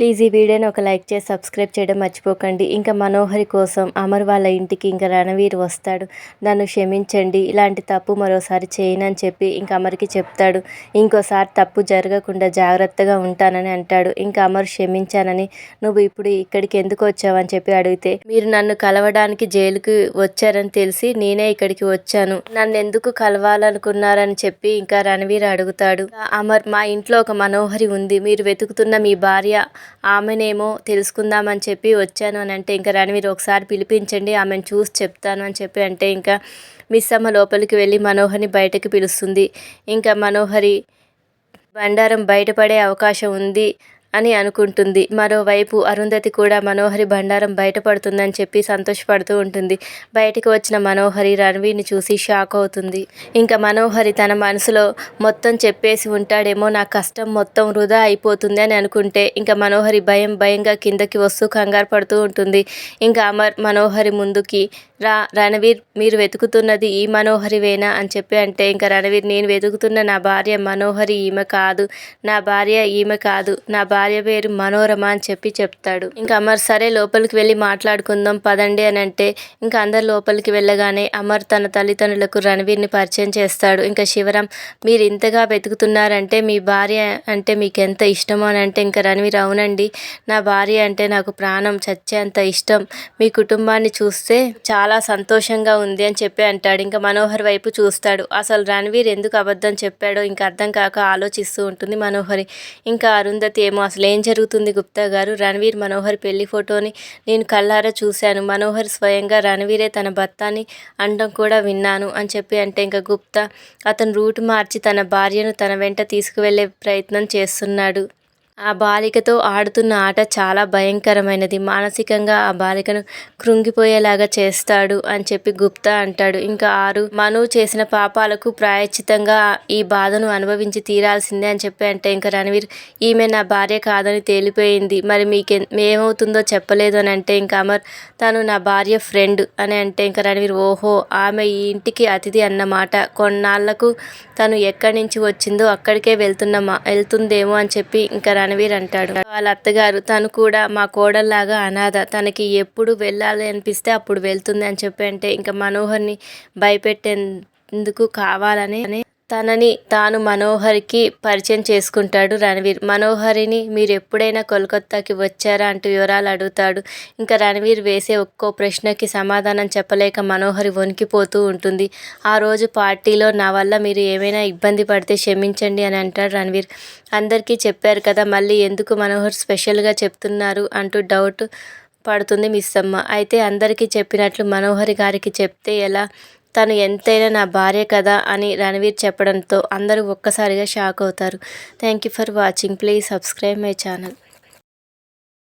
Please ఈ వీడియోని ఒక లైక్ చేసి సబ్స్క్రైబ్ చేయడం మర్చిపోకండి. ఇంకా మనోహరి కోసం అమర్ వాళ్ళ ఇంటికి ఇంకా రణవీర్ వస్తాడు. నన్ను క్షమించండి. ఇలాంటి తప్పు మరోసారి చేయనని చెప్పి ఇంకా అమర్కి చెప్తాడు. ఇంకోసారి తప్పు జరగకుండా జాగ్రత్తగా ఉంటానని అంటాడు. ఇంకా అమర్ క్షమించానని నువ్వు ఇప్పుడు ఇక్కడికి ఎందుకు వచ్చావని చెప్పి అడిగితే మీరు నన్ను కలవడానికి జైలుకి వచ్చారని తెలిసి నేనే ఇక్కడికి వచ్చాను. నన్ను ఎందుకు కలవాలనుకున్నారని చెప్పి ఇంకా రణవీర్ అడుగుతాడు. అమర్ మా ఇంట్లో ఒక మనోహరి ఉంది. మీరు వెతుకుతున్న మీ భార్య ఆమెనేమో తెలుసుకుందామని చెప్పి వచ్చాను అని అంటే ఇంకా రణవీర్ ఒకసారి పిలిపించండి ఆమెను చూసి చెప్తాను అని చెప్పి అంటే ఇంకా మిస్ అమ్మ లోపలికి వెళ్ళి మనోహరిని బయటకు పిలుస్తుంది. ఇంకా మనోహరి బండారం బయటపడే అవకాశం ఉంది. అని అనుకుంటుంది. మరోవైపు అరుంధతి కూడా మనోహరి బండారం బయటపడుతుందని చెప్పి సంతోషపడుతూ ఉంటుంది. బయటకు వచ్చిన మనోహరి రణవీర్ని చూసి షాక్ అవుతుంది. ఇంకా మనోహరి తన మనసులో మొత్తం చెప్పేసి ఉంటాడేమో నా కష్టం మొత్తం వృధా అయిపోతుంది అని అనుకుంటే ఇంకా మనోహరి భయం భయంగా కిందకి వస్తూ కంగారు పడుతూ ఉంటుంది. ఇంకా అమర్ మనోహరి ముందుకి రా రణవీర్ మీరు వెతుకుతున్నది ఈ మనోహరివేనా అని చెప్పి అంటే ఇంకా రణవీర్ నేను వెతుకుతున్న నా భార్య మనోహరి ఈమె కాదు. నా భార్య ఈమె కాదు. నా భార్య భార్య పేరు మనోరమ అని చెప్పి చెప్తాడు. ఇంకా అమర్ సరే లోపలికి వెళ్ళి మాట్లాడుకుందాం పదండి అని అంటే ఇంకా అందరు లోపలికి వెళ్ళగానే అమర్ తన తల్లిదండ్రులకు రణవీర్ని పరిచయం చేస్తాడు. ఇంకా శివరాం మీరు ఇంతగా వెతుకుతున్నారంటే మీ భార్య అంటే మీకు ఎంత ఇష్టమో అని అంటే ఇంకా రణవీర్ అవునండి నా భార్య అంటే నాకు ప్రాణం చచ్చేంత ఇష్టం. మీ కుటుంబాన్ని చూస్తే చాలా చాలా సంతోషంగా ఉంది అని చెప్పి అంటాడు. ఇంకా మనోహర్ వైపు చూస్తాడు. అసలు రణవీర్ ఎందుకు అబద్ధం చెప్పాడో ఇంకా అర్థం కాక ఆలోచిస్తూ ఉంటుంది మనోహరి. ఇంకా అరుంధతి ఏమో అసలు ఏం జరుగుతుంది గుప్తా గారు? రణవీర్ మనోహర్ పెళ్ళి ఫోటోని నేను కళ్ళారా చూశాను. మనోహర్ స్వయంగా రణవీరే తన భర్తని అండం కూడా విన్నాను అని చెప్పి అంటే ఇంకా గుప్తా అతను రూట్ మార్చి తన భార్యను తన వెంట తీసుకువెళ్ళే ప్రయత్నం చేస్తున్నాడు. ఆ బాలికతో ఆడుతున్న ఆట చాలా భయంకరమైనది. మానసికంగా ఆ బాలికను కృంగిపోయేలాగా చేస్తాడు అని చెప్పి గుప్తా అంటాడు. ఇంకా ఆరు మను చేసిన పాపాలకు ప్రాయశ్చితంగా ఈ బాధను అనుభవించి తీరాల్సిందే అని చెప్పి అంటే ఇంకా రణవీర్ ఈమె నా భార్య కాదని తేలిపోయింది. మరి మీకు ఏమవుతుందో చెప్పలేదు అని అంటే ఇంకా అమర్ తను నా భార్య ఫ్రెండ్ అని అంటే ఇంకా రణవీర్ ఓహో ఆమె ఈ ఇంటికి అతిథి అన్నమాట. కొన్నాళ్ళకు తను ఎక్కడి నుంచి వచ్చిందో అక్కడికే వెళ్తున్న వెళ్తుందేమో అని చెప్పి ఇంకా రణవీర్ అంటాడు వాళ్ళ అత్తగారు తను కూడా మా కోడల్లాగా అనాథ. తనకి ఎప్పుడు వెళ్ళాలి అనిపిస్తే అప్పుడు వెళ్తుంది అని చెప్పి అంటే ఇంకా మనోహర్ని భయపెట్టేందుకు కావాలని తనని తాను మనోహర్కి పరిచయం చేసుకుంటాడు రణవీర్. మనోహరిని మీరు ఎప్పుడైనా కోల్కత్తాకి వచ్చారా అంటూ వివరాలు అడుగుతాడు. ఇంకా రణవీర్ వేసే ఒక్కో ప్రశ్నకి సమాధానం చెప్పలేక మనోహరి వణికిపోతూ ఉంటుంది. ఆ రోజు పార్టీలో నా వల్ల మీరు ఏమైనా ఇబ్బంది పడితే క్షమించండి అని అంటాడు రణవీర్. అందరికీ చెప్పారు కదా మళ్ళీ ఎందుకు మనోహర్ స్పెషల్గా చెప్తున్నారు అంటూ డౌట్ పడుతుంది మిస్ అమ్మ. అయితే అందరికీ చెప్పినట్లు మనోహరి గారికి చెప్తే ఎలా? తను ఎంతైనా నా భార్య కదా అని రణవీర్ చెప్పడంతో అందరూ ఒక్కసారిగా షాక్ అవుతారు. Thank you for watching. Please subscribe my channel.